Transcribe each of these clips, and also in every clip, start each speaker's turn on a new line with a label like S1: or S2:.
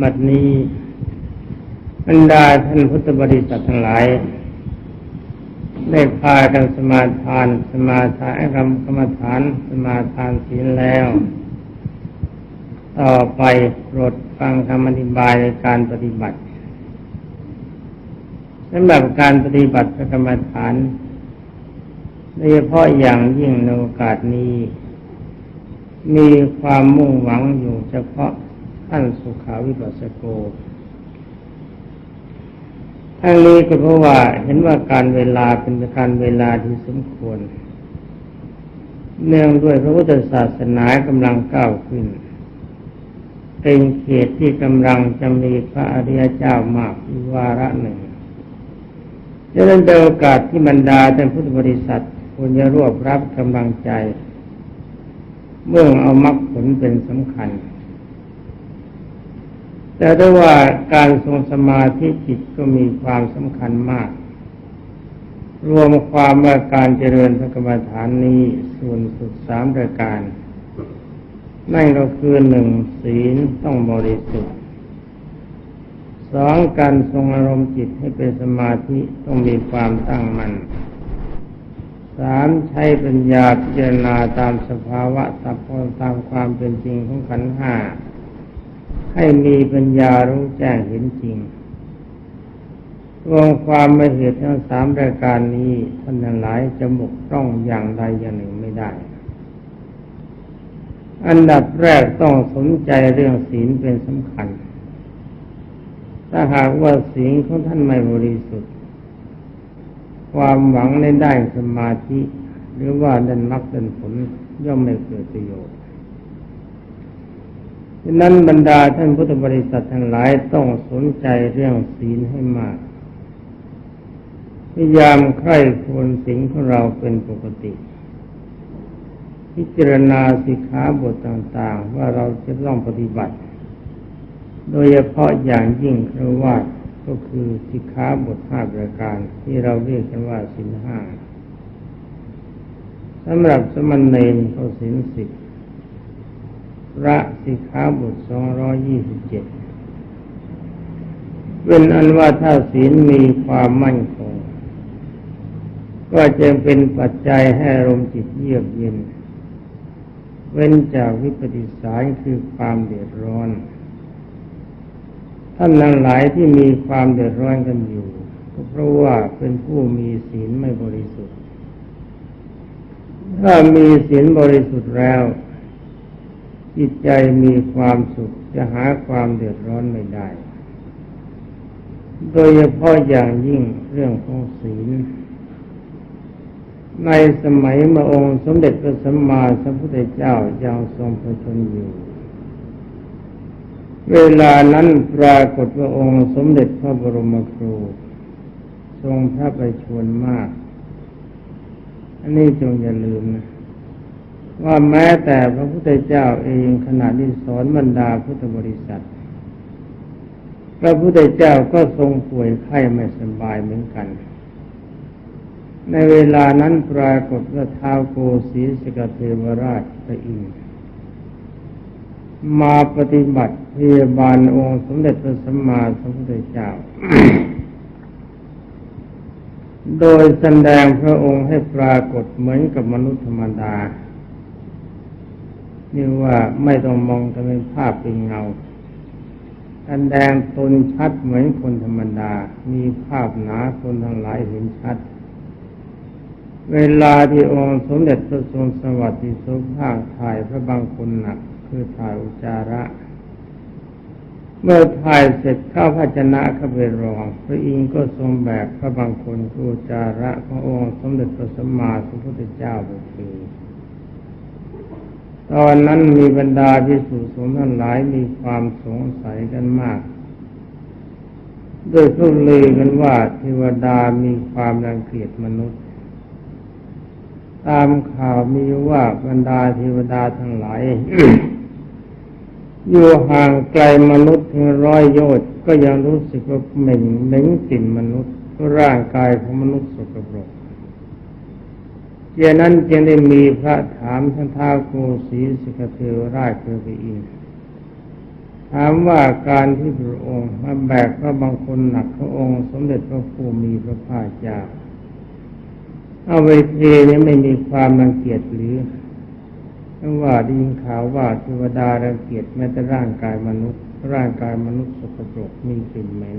S1: บัดนี้บรรดาท่านพุทธบริษัททั้งหลาย ได้พากันสมาทาน สมาทานกรรมกรรมฐาน สมาทานศีลแล้ว ต่อไปโปรดฟังคำอธิบายในการปฏิบัติสำหรับการปฏิบัติกรรมฐานโดยเฉพาะอย่างยิ่งในโอกาสนี้ มีความมุ่งหวังอยู่เฉพาะ ท่านสุขาวิปัสสโกทั้งนี้ก็เพราะว่าเห็นว่าการเวลาเป็นการเวลาที่สมควร เนื่องด้วยพระพุทธศาสนากำลังก้าวขึ้น เป็นเขตที่กำลังจะมีพระอริยเจ้ามากอีวาระหนึ่งดังนั้นเป็นโอกาสที่บรรดาท่านพุทธบริษัทควรจะรวบรับกำลังใจ เมื่อเอามรรคผลเป็นสำคัญ แต่ด้วยว่าการทรงสมาธิจิตก็มีความสำคัญมาก รวมความว่าการเจริญพระกรรมฐานนี้ส่วนสุดสามประการ นั่นก็คือหนึ่งศีลต้องบริสุทธิ์สองการทรงอารมณ์จิตให้เป็นสมาธิต้องมีความตั้งมัน่นสามใช้ปัญญาพิจารณาตามสภาวะตามตามความเป็นจริงของขันธ์ห้า ให้มีปัญญารู้แจ้งเห็นจริงรวมความไม่เหตุทั้งสามรายการนี้ ท่านหลายจะบกพร่องอย่างใดอย่างหนึ่งไม่ได้ อันดับแรกต้องสนใจเรื่องศีลเป็นสำคัญ ถ้าหากว่าศีลของท่านไม่บริสุทธิ์ ความหวังในได้สมาธิ หรือว่าดันมรรคดันผลย่อมไม่เกิดประโยชน์ ดังนั้นบรรดาท่านพุทธบริษัททั้งหลายต้องสนใจเรื่องศีลให้มาก พยายามใคร่ควรสิ่งของเราเป็นปกติ พิจารณาสิกขาบทต่างๆ ว่าเราจะต้องปฏิบัติ โดยเฉพาะอย่างยิ่งคือว่าก็คือสิกขาบทห้าประการที่เราเรียกกันว่าสินห้าสำหรับสมณเณรเขาสินสิบ พระสิกขาบทสองร้อยี่สิบเจ็ดเป็นอันว่าถ้าศีลมีความมั่นคง ก็จะเป็นปัจจัยให้อารมณ์จิตเยือกเย็น เว้นจากวิปฏิสารคือความเดือดร้อน ท่านนั้นหลายที่มีความเดือดร้อนกันอยู่ ก็เพราะว่าเป็นผู้มีศีลไม่บริสุทธิ์ ถ้ามีศีลบริสุทธิ์แล้ว จิตใจมีความสุขจะหาความเดือดร้อนไม่ได้ โดยเฉพาะอย่างยิ่งเรื่องของศีล ในสมัยมระองค์สมเด็จพระสัมมาสัมพุทธเจ้ายังทรงพระชนอยู่ เวลานั้นปรากฏว่าองค์สมเด็จพระบรมครู ทรงพระประชวรมาก อันนี้จงอย่าลืมนะ ว่าแม้แต่พระพุทธเจ้าเองขณะที่สอนบรรดาพุทธบริษัท พระพุทธเจ้าก็ทรงป่วยไข้ไม่สบายเหมือนกัน ในเวลานั้นปรากฏว่าท้าวโกศีสกเทวราชพระอินทร์มาปฏิบัติพยาบาลองค์สมเด็จพระสัมมาสัมพุทธเจ้า โดยแสดงพระองค์ให้ปรากฏเหมือนกับมนุษย์ธรรมดา นี่ว่าไม่ต้องมองทำเป็นภาพเป็นเงาแสดงตนชัดเหมือนคนธรรมดา มีภาพหนาคนทั้งหลายเห็นชัด เวลาที่องค์สมเด็จพระทรงสวัสดิสมภาคถ่ายพระบางคนหนัก คือถ่ายอุจาระ เมื่อถ่ายเสร็จเข้าภาชนะเข้าไปรอง พระอินทร์ก็ทรงแบกพระบางคนคืออุจาระขององค์สมเด็จพระสัมมาสัมพุทธเจ้าไปคือ ตอนนั้นมีบรรดาพิสุสงฆ์ทั้งหลายมีความสงสัยกันมากโดยทุลือกันว่าเทวดามีความรังเกียจมนุษย์ ตามข่าวมีว่าบรรดาเทวดาทั้งหลาย อยู่ห่างไกลมนุษย์ถึงร้อยโยชน์ก็ยังรู้สึกว่าเหม็นเหม็นกลิ่นมนุษย์ร่างกายของมนุษย์สกปรก เจนั้นจึงได้มีพระถามท่านท้าวโกศีสกเทวราชเทวีอินถามว่าการที่พระองค์มาแบกพระบางคนหนักพระองค์สมเด็จพระผู้มีพระภาคเจ้าเอาไปเทนี่ไม่มีความรังเกียจหรือเพราะว่าได้ยินข่าวว่าเทวดารังเกียจแม้แต่ร่างกายมนุษย์ ร่างกายมนุษย์สกปรกมีกลิ่นเหม็น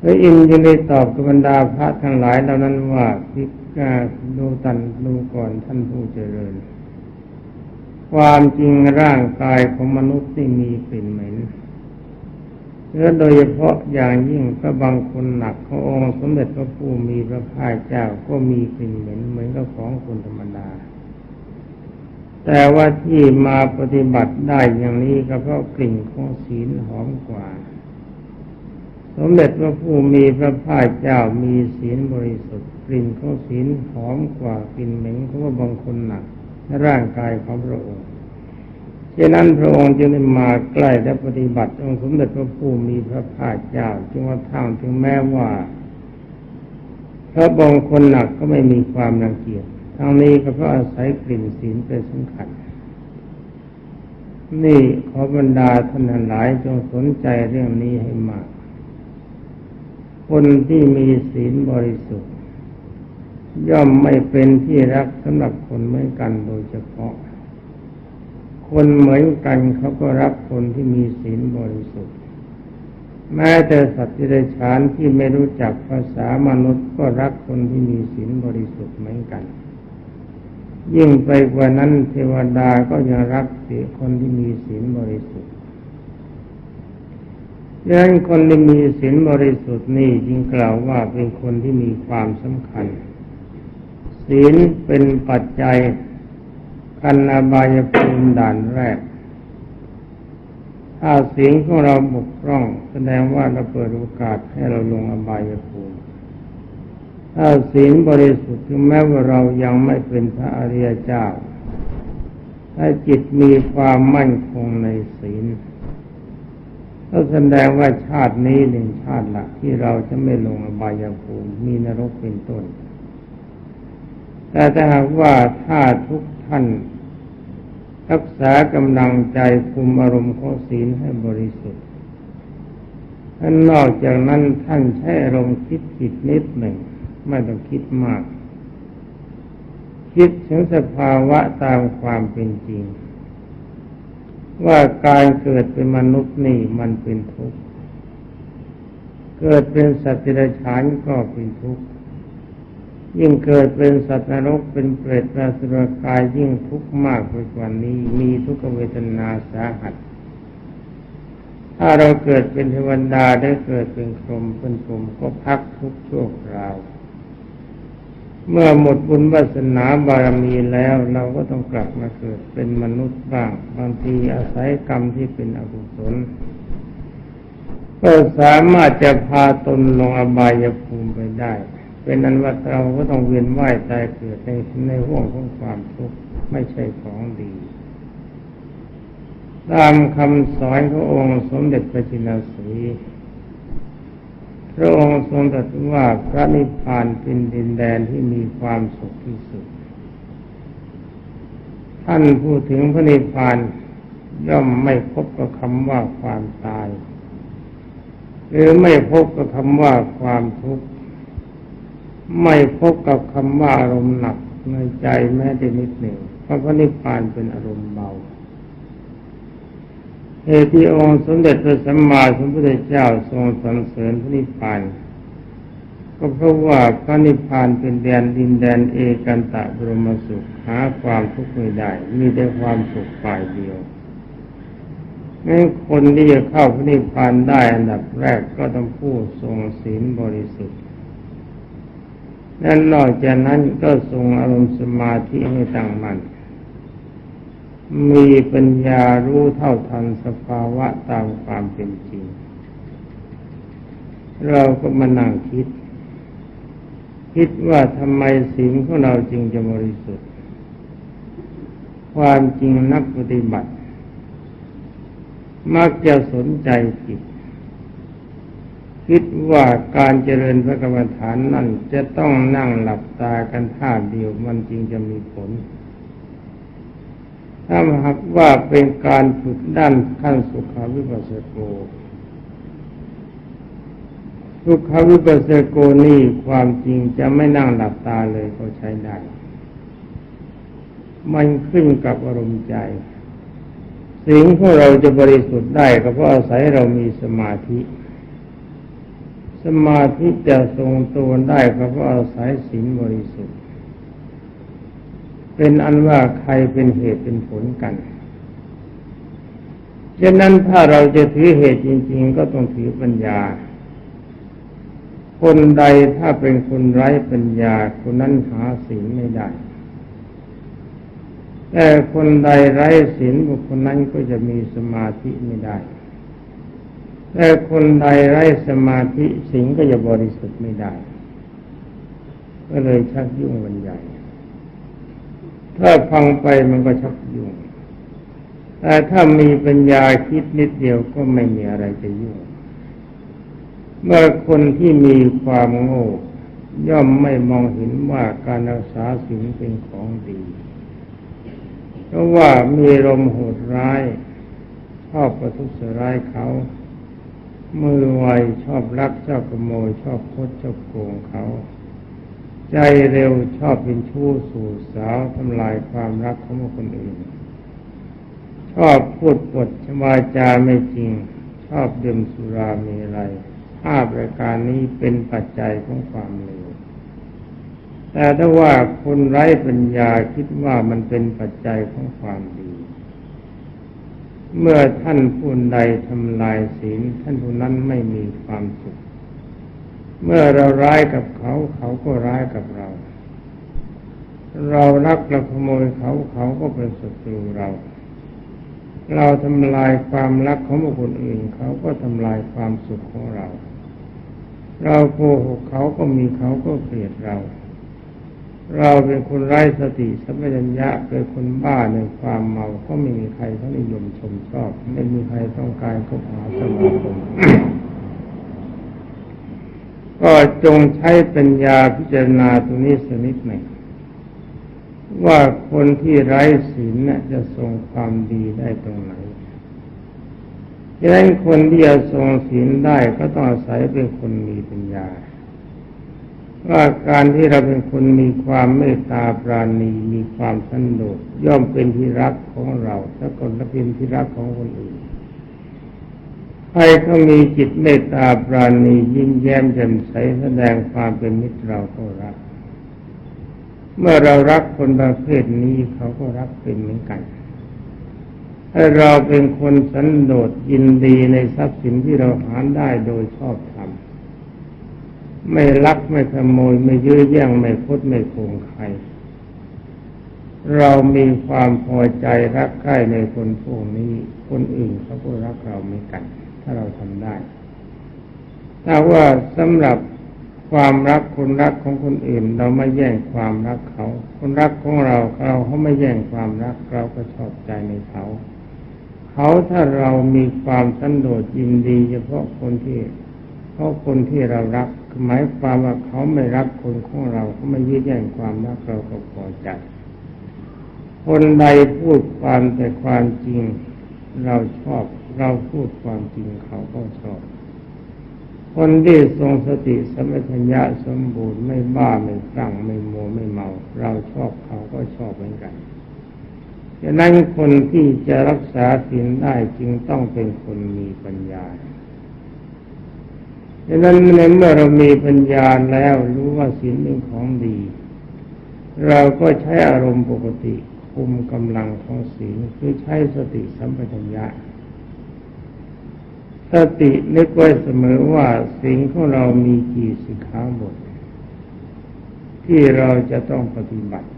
S1: พระอินทร์จึงได้ตอบกับบรรดาพระทั้งหลายเหล่านั้นว่าพิ กาดูตันดูก่อนท่านผู้เจริญ ความจริงร่างกายของมนุษย์ที่มีกลิ่นเหม็นและโดยเฉพาะอย่างยิ่งพระบางคนหนักขององค์สมเด็จพระผู้มีพระภาคเจ้าก็มีกลิ่นเหม็นเหมือนกับของคนธรรมดา แต่ว่าที่มาปฏิบัติได้อย่างนี้ก็เพราะกลิ่นของศีลหอมกว่า สมเด็จพระผู้มีพระภาคเจ้ามีศีลบริสุทธิ์กลิ่นของศีลหอมกว่ากลิ่นเหม็นของบางคนหนักในร่างกายของพระองค์ฉะนั้นพระองค์จึงได้มาใกล้และปฏิบัติองค์สมเด็จพระผู้มีพระภาคเจ้าจึงว่าทั้งถึงแม้ว่าพระบางคนหนักก็ไม่มีความรังเกียจทางนี้ก็เพราะอาศัยกลิ่นศีลเป็นสำคัญนี่ขอบรรดาท่านหลายจงสนใจเรื่องนี้ให้มาก คนที่มีศีลบริสุทธิ์ ย่อมไม่เป็นที่รักสำหรับคนเหมือนกันโดยเฉพาะ คนเหมือนกันเขาก็รักคนที่มีศีลบริสุทธิ์ แม้แต่สัตว์ที่ได้ฉานที่ไม่รู้จักภาษามนุษย์ก็รักคนที่มีศีลบริสุทธิ์เหมือนกัน ยิ่งไปกว่านั้นเทวดาก็ยังรักเสียคนที่มีศีลบริสุทธิ์ ดังนั้นคนที่มีศีลบริสุทธิ์นี่จึงกล่าวว่าเป็นคนที่มีความสำคัญ ศีลเป็นปัจจัยกันอบายภูมิด่านแรก ถ้าศีลของเราบกพร่อง แสดงว่าเราเปิดโอกาสให้เราลงอบายภูมิถ้าศีลบริสุทธิ์ถึงแม้ว่าเรายังไม่เป็นพระอริยเจ้า ถ้าจิตมีความมั่นคงในศีล ก็แสดงว่าชาตินี้หนึ่งชาติละที่เราจะไม่ลงอบายภูมิมีนรกเป็นต้น แต่ถ้าหากว่าถ้าทุกท่าน รักษากำลังใจคุมอารมณ์ของศีลให้บริสุทธิ์ท่านนอกจากนั้นท่านใช้อารมณ์คิดผิดนิดหนึ่ง ไม่ต้องคิดมาก คิดถึงสภาวะตามความเป็นจริง ว่าการเกิดเป็นมนุษย์นี่มันเป็นทุกข์ เกิดเป็นสัตว์ที่ไรฉานก็เป็นทุกข์ ยิ่งเกิดเป็นสัตว์นรกเป็นเปรตเป็นสุรกายยิ่งทุกข์มากไปกว่านี้ มีทุกขเวทนาสาหัส ถ้าเราเกิดเป็นเทวดาได้เกิดเป็นพรหมเป็นพรหมก็พักทุกข์ชั่วคราว เมื่อหมดบุญวาสนาบารมีแล้ว เราก็ต้องกลับมาเกิดเป็นมนุษย์บ้างบางทีอาศัยกรรมที่เป็นอกุศลก็สามารถจะพาตนลงอบายภูมิไปได้ เป็นนั้นว่าเราก็ต้องเวียนว่ายตายเกิดในในห่วงของความทุกข์ไม่ใช่ของดี ตามคำสอนขององค์สมเด็จพระจินสี พระองค์ทรงตรัสว่าพระนิพพานเป็นดินแดนที่มีความสุขที่สุด ท่านพูดถึงพระนิพพานย่อมไม่พบกับคำว่าความตาย หรือไม่พบกับคำว่าความทุกข์ไม่พบกับคำว่าอารมณ์หนักในใจแม้แต่นิดหนึ่งเพราะพระนิพพานเป็นอารมณ์เบา เหตุที่องค์สมเด็จพระสัมมาสัมพุทธเจ้าทรงสรรเสริญพระนิพพานก็เพราะว่าพระนิพพานเป็นแดนดินแดนเอกันตะบรมสุขหาความทุกข์ไม่ได้ มีแต่ความสุขฝ่ายเดียวงั้คนที่จะเข้าพระนิพพานได้อันดับแรกก็ต้องผู้ทรงศีลบริสุทธิ์และนอกจากนั้นก็ทรงอารมณ์สมาธิให้ตั้งมั่น มีปัญญารู้เท่าทันสภาวะตามความเป็นจริง เราก็มานั่งคิด คิดว่าทำไมศีลของเราจึงจะบริสุทธิ์ ความจริงนักปฏิบัติ มักจะสนใจผิดคิดว่าการเจริญพระกรรมฐานนั่นจะต้องนั่งหลับตากันท่าเดียวมันจริงจะมีผล ถ้าหากว่าเป็นการฝึกด้านขั้นสุขาวิปัสสโก สุขาวิปัสสโกนี่ความจริงจะไม่นั่งหลับตาเลยก็ใช้ได้ มันขึ้นกับอารมณ์ใจ สิ่งของเราจะบริสุทธิ์ได้ก็เพราะอาศัยเรามีสมาธิ สมาธิจะทรงตัวได้ก็เพราะอาศัยศีลบริสุทธิ์ เป็นอันว่าใครเป็นเหตุเป็นผลกันฉะนั้นถ้าเราจะถือเหตุจริง ๆ ก็ต้องถือปัญญา คนใดถ้าเป็นคนไร้ปัญญา คนนั้นหาศีลไม่ได้ แต่คนใดไร้ศีลบุคคลนั้นก็จะมีสมาธิไม่ได้ แต่คนใดไร้สมาธิศีลก็จะบริสุทธิ์ไม่ได้ ก็เลยชักยุ่งกันใหญ่ ถ้าฟังไปมันก็ชักยุ่งแต่ถ้ามีปัญญาคิดนิดเดียวก็ไม่มีอะไรจะยุ่ง เมื่อคนที่มีความโง่ย่อมไม่มองเห็นว่าการรักษาศีลเป็นของดี เพราะว่ามีลมโหดร้ายชอบประทุษร้ายเขามือไวชอบรักชอบขโมยชอบคดชอบโกงเขา ใจเร็วชอบเป็นชู้สู่สาวทำลายความรักของคนอื่น ชอบพูดปดชวาจาไม่จริง ชอบดื่มสุรามีอะไรห้าประการนี้เป็นปัจจัยของความเลวแต่ถ้าว่าคนไร้ปัญญาคิดว่ามันเป็นปัจจัยของความดี เมื่อท่านผู้ใดทำลายศีลท่านผู้นั้นไม่มีความสุข เมื่อเราร้ายกับเขา เขาก็ร้ายกับเรา เรารักเราขโมยเขาเขาก็เป็นศัตรูเรา เราทำลายความรักของบุคคลอื่น เขาก็ทำลายความสุขของเรา เราโกหกเขาก็มีเขาก็เกลียดเรา เราเป็นคนไร้สติสัมปชัญญะเป็นคนบ้าในความเมาก็ไม่มีใครเขานิยมชมชอบ ไม่มีใครต้องการคบหาสมาคม ก็จงใช้ปัญญาพิจารณาตรงนี้สักนิดหนึ่งว่าคนที่ไร้ศีลน่ะจะทรงความดีได้ตรงไหนดังนั้นคนที่จะทรงศีลได้ก็ต้องอาศัยเป็นคนมีปัญญา ว่าการที่เราเป็นคนมีความเมตตาปราณีมีความสันโดษย่อมเป็นที่รักของเราถ้าคนละเป็นที่รักของคนอื่น รเขามีจิตเมตตาปราณียิ้มแย้มแจ่มใสแสดงความเป็นมิตรเราก็รัก เมื่อเรารักคนประเภทนี้เขาก็รักเป็นเหมือนกันถ้าเราเป็นคนสันโดษยินดีในทรัพย์สินที่เราหาได้โดยชอบธรรมไม่ลักไม่ขโมยไม่ยื้อแย่งไม่พดไม่โกงใคร เรามีความพอใจรักใคร่ในคนพวกนี้ คนอื่นเขาก็รักเราเหมือนกัน ถ้าเราทำได้ถ้าว่าสำหรับความรักคนรักของคนอื่น เราไม่แย่งความรักเขา คนรักของเราเราเขาไม่แย่งความรักเราก็ชอบใจในเขา เขาถ้าเรามีความสันโดษยินดี เฉพาะคนที่เพราะคนที่เรารักหมายความว่าเขาไม่รักคนของเราเขาไม่ยื้อแย่งความรักเราก็พอใจคนใดพูดความแต่ความจริงเราชอบ เราพูดความจริงเขาก็ชอบ คนที่ทรงสติสมัชัญญะสมบูรณ์ไม่บ้าไม่คลั่งไม่โมไม่เมา เราชอบเขาก็ชอบเหมือนกันดังนั้นคนที่จะรักษาศีลได้จึงต้องเป็นคนมีปัญญาดังนั้นในเมื่อเรามีปัญญาแล้วรู้ว่าศีลเป็นของดี เราก็ใช้อารมณ์ปกติคุมกำลังของศีลคือใช้สติสัมปชัญญะ สตินึกไว้เสมอว่าสิ่งของเรามีกี่สิกขาบท ที่เราจะต้องปฏิบัติ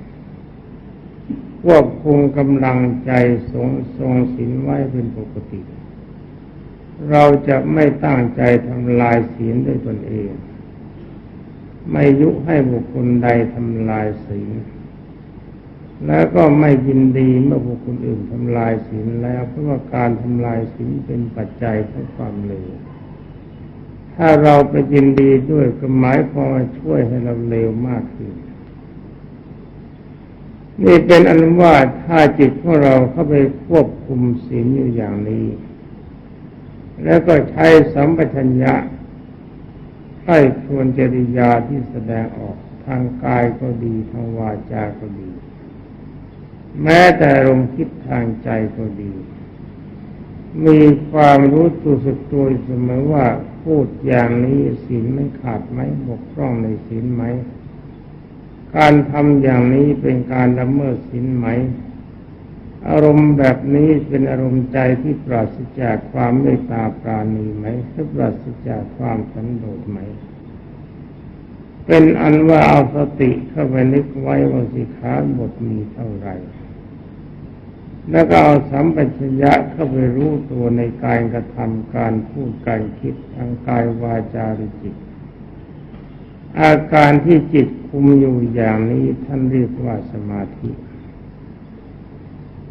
S1: ควบคุมกำลังใจทรงทรงศีลไว้เป็นปกติ เราจะไม่ตั้งใจทำลายศีลด้วยตนเอง ไม่ยุให้บุคคลใดทำลายศีล แล้วก็ไม่ยินดีเมื่อบุคคลอื่นทำลายศีลแล้วเพราะว่าการทำลายศีลเป็นปัจจัยของความเลวถ้าเราไปยินดีด้วยก็หมายความว่าช่วยให้เราเลวมากขึ้นนี่เป็นอันว่าถ้าจิตของเราเข้าไปควบคุมศีลอยู่อย่างนี้ แล้วก็ใช้สัมปชัญญะใช้ควรจริยาที่แสดงออกทางกายก็ดีทางวาจาก็ดี แม้แต่ลมคิดทางใจก็ดี มีความรู้ตัวสึกตัวเสมอว่าพูดอย่างนี้ศีลไม่ขาดไหมบกพร่องในศีลไหม การทำอย่างนี้เป็นการละเมิดศีลไหม อารมณ์แบบนี้เป็นอารมณ์ใจที่ปราศจากความเมตตาปราณีไหมหรือปราศจากความสันโดษไหมเป็นอันว่าเอาสติเข้าไปนึกไว้ว่าสิขาบทมีเท่าไหร่ แล้วก็เอาสัมปชัญญะเข้าไปรู้ตัวในการกระทำการพูดการคิดทางกายวาจาหรือจิต อาการที่จิตคุมอยู่อย่างนี้ท่านเรียกว่าสมาธิ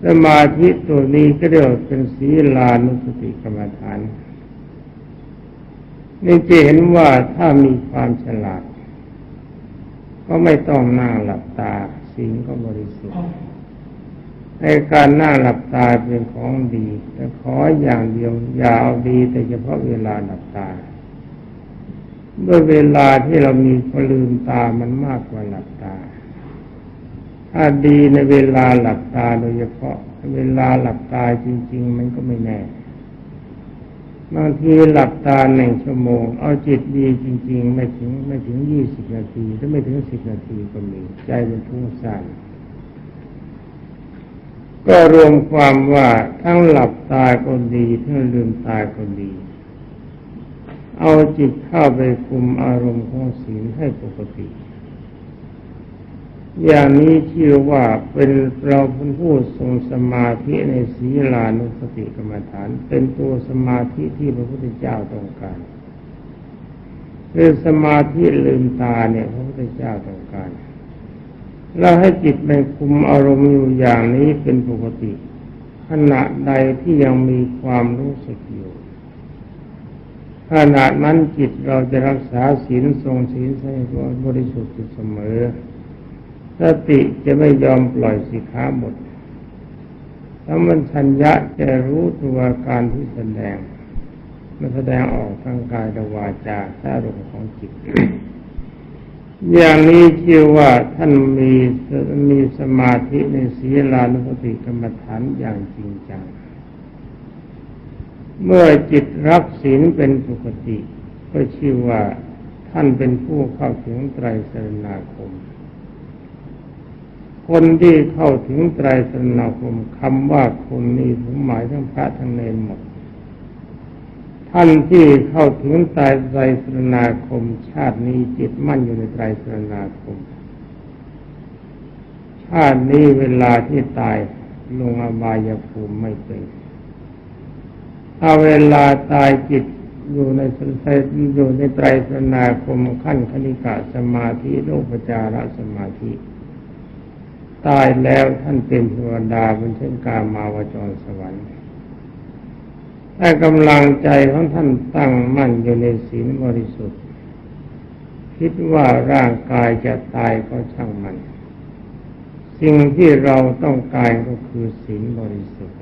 S1: สมาธิตัวนี้ก็เรียกเป็นศีลานุสติกรรมฐานนี่จะเห็นว่าถ้ามีความฉลาด ก็ไม่ต้องนั่งหลับตาสิ่งก็บริสุทธิ์ ในการนั่งหลับตาเป็นของดี แต่ขออย่างเดียวอย่าเอาดี แต่เฉพาะเวลาหลับตาด้วยเวลาที่เรามีพลืมตามันมากกว่าหลับตา ถ้าดีในเวลาหลับตาโดยเฉพาะเวลาหลับตาจริง ๆ มันก็ไม่แน่บางทีหลับตาหนึ่งชั่วโมง เอาจิตดีจริง ๆ ไม่ถึงไม่ถึงยี่สิบนาทีถ้าไม่ถึงสิบนาทีก็มีใจเป็นทุ่งซ่าน ก็รวมความว่าทั้งหลับตาก็ดีทั้งลืมตาก็ดี เอาจิตเข้าไปคุมอารมณ์ของศีลให้ปกติ อย่างนี้ชื่อว่าเป็นเราเป็นผู้ทรงสมาธิในศีลานุสติกรรมฐาน เป็นตัวสมาธิที่พระพุทธเจ้าต้องการคือสมาธิลืมตาเนี่ยพระพุทธเจ้าต้องการ เราให้จิตไปคุมอารมณ์อยู่อย่างนี้เป็นปกติ ขณะใดที่ยังมีความรู้สึกอยู่ขณะนั้นจิตเราจะรักษาศีลทรงศีลให้บริสุทธิ์อยู่เสมอสติจะไม่ยอมปล่อยสิขาหมดถ้ามันชัญญะจะรู้ตัวการที่แสดง มันแสดงออกทางกายและวาจาถ้าอารมณ์ของจิต อย่างนี้ชื่อว่าท่านมีมีสมาธิในศีลานุสติกรรมฐานอย่างจริงจัง เมื่อจิตรับศีลเป็นปกติ ก็ชื่อว่าท่านเป็นผู้เข้าถึงไตรสรณาคม คนที่เข้าถึงไตรสรณาคมคำว่าคนนี้ผมหมายทั้งพระทั้งเนรหมด ท่านที่เข้าถึงไตรไตรสรณาคม ชาตินี้จิตมั่นอยู่ในไตรสรณาคม ชาตินี้เวลาที่ตายลงอบายภูมิไม่เป็นถ้าเวลาตายจิตอยู่ในสอยู่ในไตรสรณาคมขั้นคณิกะสมาธิโลกปจารสมาธิ ตายแล้วท่านเป็นเทวดาเป็นเช่นกามาวจรสวรรค์ ถ้ากำลังใจของท่านตั้งมั่นอยู่ในศีลบริสุทธิ์ คิดว่าร่างกายจะตายก็ช่างมัน สิ่งที่เราต้องการก็คือศีลบริสุทธิ์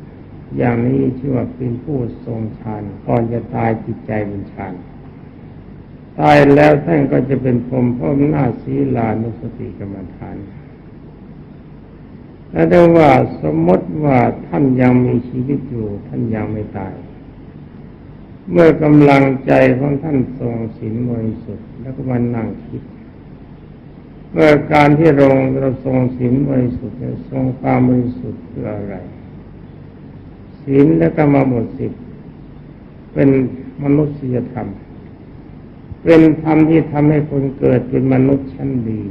S1: อย่างนี้ชื่อว่าเป็นผู้ทรงฌานก่อนจะตายจิตใจเป็นฌานตายแล้วท่านก็จะเป็นพรหมพราะหน้าศีลานุสติกรรมฐานและได้ว่าสมมติว่าท่านยังมีชีวิตอยู่ ท่านยังไม่ตาย เมื่อกำลังใจของท่านทรงศีลบริสุทธิ์แล้วก็มานั่งคิดเมื่อการที่เราเราทรงศีลบริสุทธิ์ทรงความบริสุทธิ์คืออะไรศีลและกรรมบทสิบเป็นมนุษยธรรม เป็นธรรมที่ทำให้คนเกิดเป็นมนุษย์ชั้นดี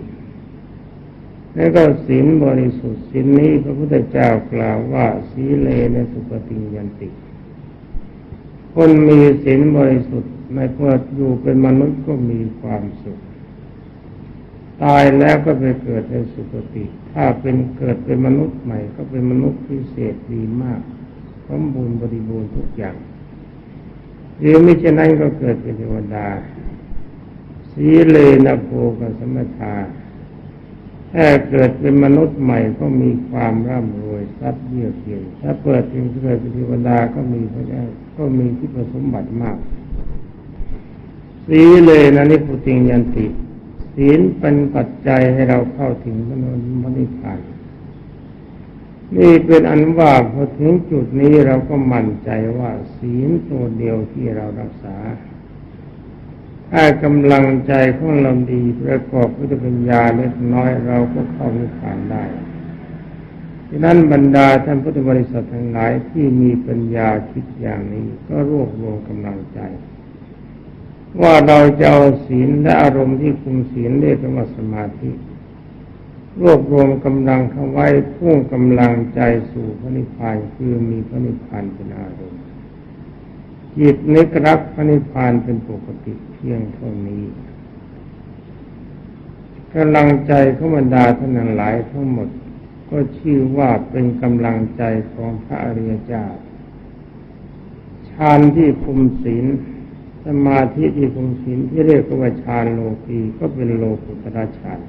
S1: แล้วก็ศีลบริสุทธิ์ศีลนี้พระพุทธเจ้ากล่าวว่า สีเลในสุปฏิยันติ คนมีศีลบริสุทธิ์ในเมื่ออยู่เป็นมนุษย์ก็มีความสุข ตายแล้วก็ไปเกิดในสุคติ ถ้าเป็นเกิดเป็นมนุษย์ใหม่ ก็เป็นมนุษย์พิเศษดีมากสมบูรณ์บริบูรณ์ทุกอย่าง หรือไม่เช่นนั้นก็เกิดเป็นเทวดา สีเลนะโพกสมถาถถ้าเกิดเป็นมนุษย์ใหม่ก็มีความร่ำรวยทรัพย์เยือกเย็นถ้าเปิดเป็นเกิดเป็นเทวดาก็มีพระเจ้า ก็มีที่ประสมบัติมาก สีเลยนะนิพุติงยันติ ศีลเป็นปัจจัยให้เราเข้าถึงพระนนิพพานนี่เป็นอันว่าพอถึงจุดนี้เราก็มั่นใจว่าศีลตัวเดียวที่เรารักษา ถ้ากำลังใจของเราดีประกอบด้วยปัญญาเล็กน้อยเราก็เข้านิพพานได้ ดังนั้นบรรดาท่านพุทธบริษัททั้งหลายที่มีปัญญาคิดอย่างนี้ก็รวบรวมกำลังใจ ว่าเราจะเอาศีลและอารมณ์ที่คุมศีลเรียกว่าสมาธิ รวบรวมกำลังเข้าไว้พุ่งกำลังใจสู่พระนิพพานคือมีพระนิพพานเป็นอารมณ์จิตนึกรักพระนิพพานเป็นปกติเพียงเท่านี้กำลังใจของบรรดาท่านทั้งหลายทั้งหมด ก็ชื่อว่าเป็นกำลังใจของพระอริยเจ้าฌานที่คุมศีลสมาธิที่คุมศีลที่เรียกว่าฌานโลกีก็เป็นโลกุตระฌาน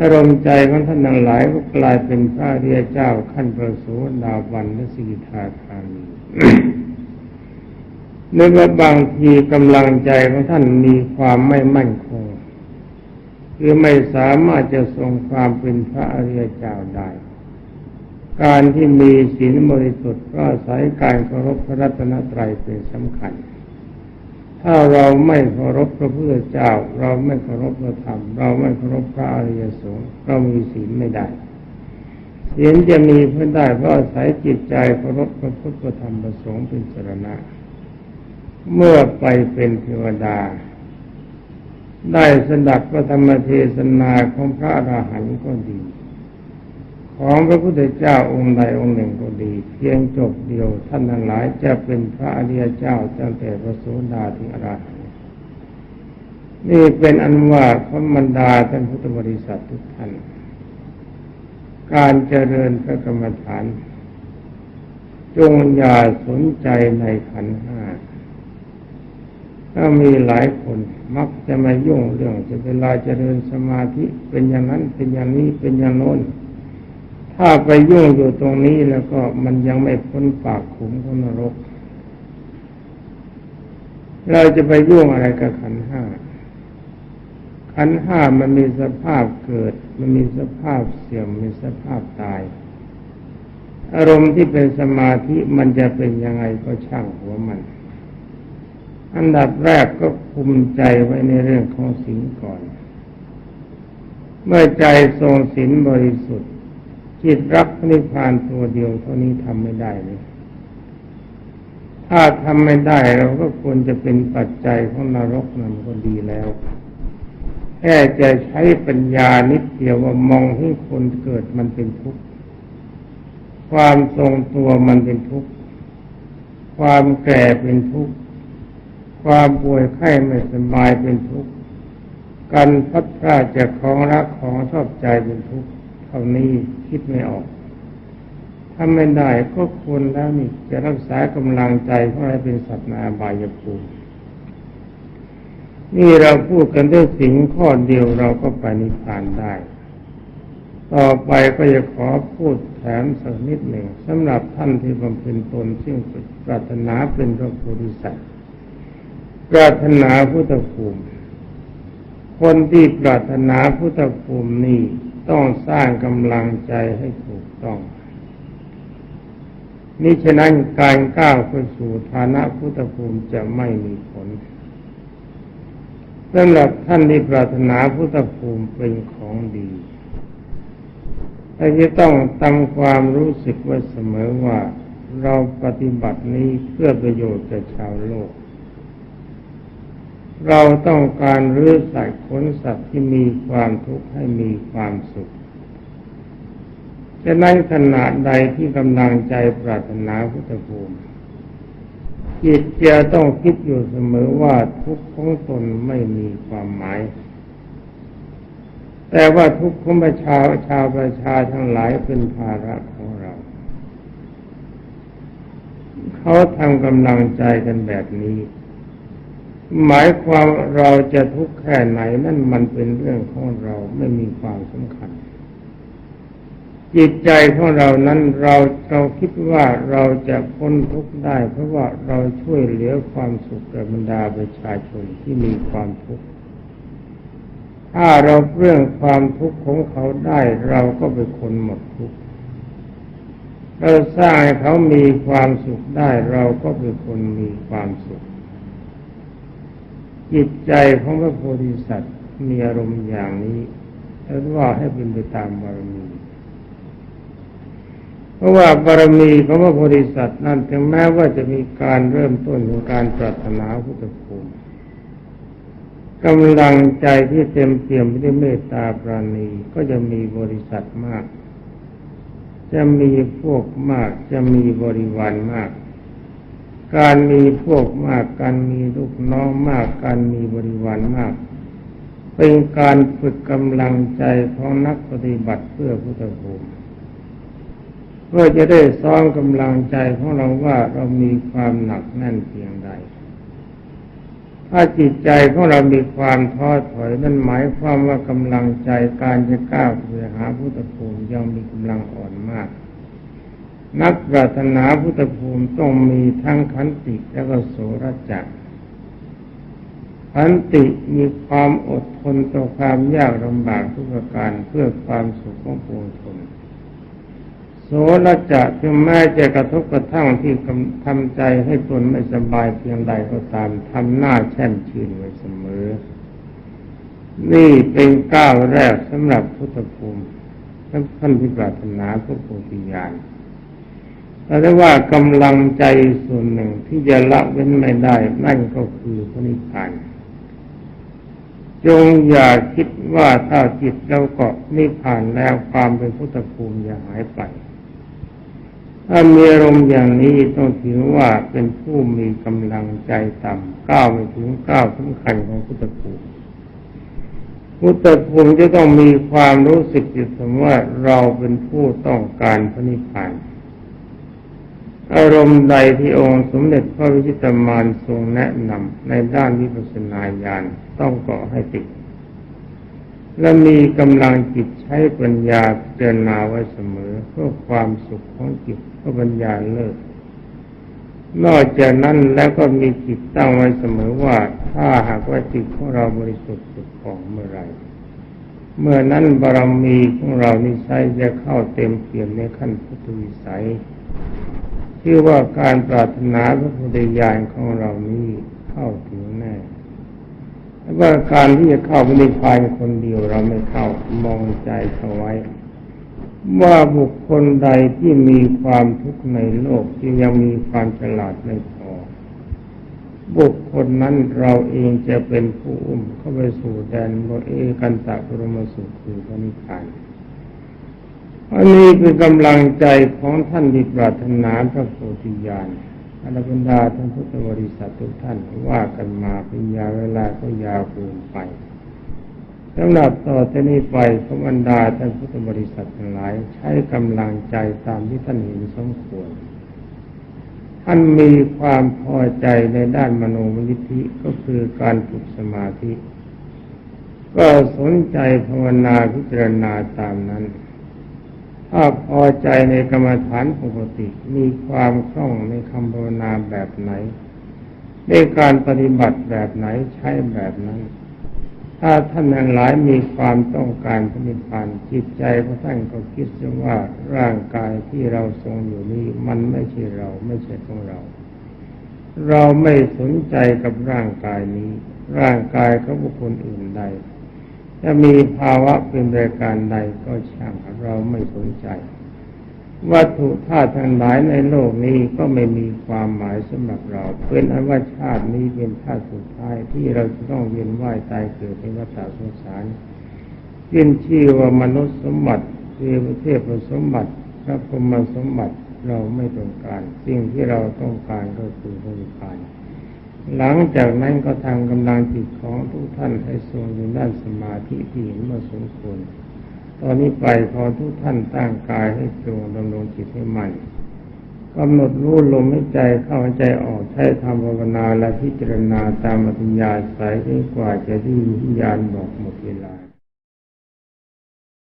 S1: อารมณ์ใจของท่านทั้งหลายก็กลายเป็นพระอริยเจ้าขั้นประสูดาวันและสิกขาคามีนึกว่าบางทีกำลังใจของท่านมีความไม่มั่นคง คือไม่สามารถจะทรงความเป็นพระอริยเจ้าได้ การที่มีศีลบริสุทธิ์ก็อาศัยการเคารพพระรัตนตรัยเป็นสำคัญ ถ้าเราไม่เคารพพระพุทธเจ้า เราไม่เคารพพระธรรม เราไม่เคารพพระอริยสงฆ์เรามีศีลไม่ได้ศีลจะมีเพื่อได้เพราะอาศัยจิตใจเคารพพระพุทธธรรมประสงค์เป็นสรณะ เมื่อไปเป็นเทวดา ได้สดับพระธรรมเทศนาของพระอราหันต์ก็ดี ของพระพุทธเจ้าองค์ใดองค์หนึ่งก็ดี เพียงจบเดียวท่านทั้งหลายจะเป็นพระอริยเจ้าตั้งแต่พระโสดาถึงอรหันต์นี่เป็นอันว่าพระมรรดาท่านพุทธบริษัททุกท่าน การเจริญพระกรรมฐาน จงอย่าสนใจในขันห้า ก็มีหลายคนมักจะมายุ่งเรื่องจะเวลาเจริญสมาธิเป็นอย่างนั้นเป็นอย่างนี้เป็นอย่างโน้น ถ้าไปยุ่งอยู่ตรงนี้แล้วก็มันยังไม่พ้นปากขุมของนรก เราจะไปยุ่งอะไรกับขันห้าขันห้ามันมีสภาพเกิด มันมีสภาพเสื่อมมีสภาพตาย อารมณ์ที่เป็นสมาธิมันจะเป็นยังไงก็ช่างหัวมัน อันดับแรกก็คุมใจไว้ในเรื่องของศีลก่อน เมื่อใจทรงศีลบริสุทธิ์ จิตรักนิพพานตัวเดียวเท่านี้ทำไม่ได้เลยถ้าทำไม่ได้เราก็ควรจะเป็นปัจจัยของนรกนั่นก็ดีแล้วแค่จะใช้ปัญญานิดเดียวว่ามองให้คนเกิดมันเป็นทุกข์ ความทรงตัวมันเป็นทุกข์ ความแก่เป็นทุกข์ ความป่วยไข้ไม่สบายเป็นทุกข์การพัดพลาดจากของรักของชอบใจเป็นทุกข์เท่านี้คิดไม่ออก ถ้าไม่ได้ก็ควรแล้วนี่จะรักษากำลังใจของเราเป็นสัตว์นาบายภูมินี่เราพูดกันด้วยสิ่งข้อเดียวเราก็ไปนิพพานได้ ต่อไปก็จะขอพูดแถมสักนิดหนึ่งสำหรับท่านที่บำเพ็ญตนซึ่งปรารถนาเป็นพระโพธิสัตว์ ปรารถนาพุทธภูมิ คนที่ปรารถนาพุทธภูมินี้ต้องสร้างกำลังใจให้ถูกต้องนี่ฉะนั้นการก้าวไปสู่ฐานะพุทธภูมิจะไม่มีผลสำหรับท่านที่ปรารถนาพุทธภูมิเป็นของดีแต่จะต้องตั้งความรู้สึกไว้เสมอว่า เราปฏิบัตินี้เพื่อประโยชน์แก่ชาวโลก เราต้องการรื้อสัตว์ขนสัตว์ที่มีความทุกข์ให้มีความสุขจะในขณะใดที่กำลังใจปรารถนาพุทธภูมิจิตจะต้องคิดอยู่เสมอว่าทุกข์ของตนไม่มีความหมาย แต่ว่าทุกข์ของประชาชาวประชาทั้งหลายเป็นภาระของเรา เขาทำกำลังใจกันแบบนี้ หมายความเราจะทุกข์แค่ไหนนั่นมันเป็นเรื่องของเราไม่มีความสำคัญ จิตใจของเรานั้นเราเราคิดว่าเราจะพ้นทุกข์ได้ เพราะว่าเราช่วยเหลือความสุขแก่บรรดาประชาชนที่มีความทุกข์ถ้าเราเรื่องความทุกข์ของเขาได้เราก็เป็นคนหมดทุกข์เราสร้างให้เขามีความสุขได้เราก็เป็นคนมีความสุข จิตใจของพระโพธิสัตว์มีอารมณ์อย่างนี้แล้วว่าให้เป็นไปตามบารมี เพราะว่าบารมีของพระโพธิสัตว์นั้นถึงแม้ว่าจะมีการเริ่มต้นของการปรารถนาพุทธภูมิกำลังใจที่เต็มเปี่ยมด้วยเมตตาปราณีก็จะมีบริษัทมาก จะมีพวกมาก จะมีบริวารมาก การมีพวกมาก การมีลูกน้องมาก การมีบริวารมาก เป็นการฝึกกำลังใจของนักปฏิบัติเพื่อพุทธภูมิเพื่อจะได้ซ้อมกำลังใจของเราว่าเรามีความหนักแน่นเพียงใด ถ้าจิตใจของเรามีความท้อถอยนั่นหมายความว่ากำลังใจการจะก้าวไปหาพุทธภูมิยังมีกำลังอ่อนมาก นักปรารถนาพุทธภูมิต้องมีทั้งขันติและก็โสรจักรขันติมีความอดทนต่อความยากลำบากทุกประการเพื่อความสุขของปวงชนโสรจะถึงแม้จะกระทบกระทั่งที่ทำใจให้ตนไม่สบายเพียงใดก็ตามทำหน้าแช่มชื่นไว้เสมอ นี่เป็นก้าวแรกสำหรับพุทธภูมิท่านที่ปรารถนาพระโพธิญาณ แต่ได้ว่ากำลังใจส่วนหนึ่งที่จะละเว้นไม่ได้ นั่นก็คือพระนิพพานจงอย่าคิดว่าถ้าจิตเราเกาะนิพพานแล้วความเป็นพุทธภูมิจะหายไป ถ้ามีอารมณ์อย่างนี้ต้องถือว่าเป็นผู้มีกำลังใจต่ำก้าวไม่ถึงก้าวสำคัญของพุทธภูมิพุทธภูมิจะต้องมีความรู้สึกจิตสมอว่าเราเป็นผู้ต้องการพระนิพพาน อารมณ์ใดที่องค์สมเด็จพระวิชิตมานทรงแนะนำในด้านวิปัสสนาญาณต้องเกาะให้ติด และมีกำลังจิตใช้ปัญญาเจรณาไว้เสมอเพื่อความสุขของจิตเพื่อปัญญาเลิกนอกจากนั้นแล้วก็มีจิตตั้งไว้เสมอว่า ถ้าหากว่าจิตของเราบริสุทธิ์สุดของเมื่อไรเมื่อนั้นบารมีของเรานิสัยจะเข้าเต็มเปี่ยมในขั้นพุทธวิสัย ชื่อว่าการปรารถนาพระพุทธญาณของเรานี้เข้าถึงแน่แต่ว่าการที่จะเข้าไปในภายคนเดียวเราไม่เข้ามองใจเขาไว้ ว่าบุคคลใดที่มีความทุกข์ในโลกที่ยังมีความฉลาดไม่พอบุคคลนั้นเราเองจะเป็นผู้อุ้มเข้าไปสู่แดนโมเอกันตะปรมสุขคือพระนิพพาน อันนี้คือกำลังใจของท่านที่ปรารถนาพระโพธิญาณอรบรรดาท่านพุทธบริษัททุกท่านว่ากันมาเป็นยาเวลาก็ยาวเกินไปสำหรับต่อจากนี้ไปขบรรดาท่านพุทธบริษัททั้งหลาย ใช้กำลังใจตามที่ท่านเห็นสมควร ท่านมีความพอใจในด้านมโนมยิทธิก็คือการฝึกสมาธิ ก็สนใจภาวนาพิจารณาตามนั้น ถ้าพอใจในกรรมฐานปกติมีความคล่องในคำภาวนาแบบไหนในการปฏิบัติแบบไหนใช้แบบนั้น ถ้าท่านทั้งหลายมีความต้องการปฏิบัติจิตใจของท่านก็คิดว่าร่างกายที่เราทรงอยู่นี้มันไม่ใช่เราไม่ใช่ของเรา เราไม่สนใจกับร่างกายนี้ ร่างกายของบุคคลอื่นใด จะมีภาวะเป็นรายการใดก็ช่างเราไม่สนใจ วัตถุธาตุทั้งหลายในโลกนี้ก็ไม่มีความหมายสำหรับเรา เป็นอว่าชาตินี้เป็นชาติสุดท้ายที่เราจะต้องเวียนว่ายตายเกิดในวัฏสงสารยินชื่อว่ามนุษย์สมบัติเทวเทพสมบัติพระพรหมสมบัติเราไม่ต้องการ สิ่งที่เราต้องการก็คือพระนิพพาน หลังจากนั้นก็ทำกำลังจิตของทุกท่านให้ทรงอยู่ด้านสมาธิที่เห็นมาสมควร ตอนนี้ไปขอทุกท่านตั้งกายให้ทรงดำรงจิตให้มั่นกำหนดรู้ลมหายใจเข้าหายใจออกใช้ทำภาวนาและพิจารณาตามอัธยาสายที่กว่าจะได้วิญญาณบอกหมดเวลา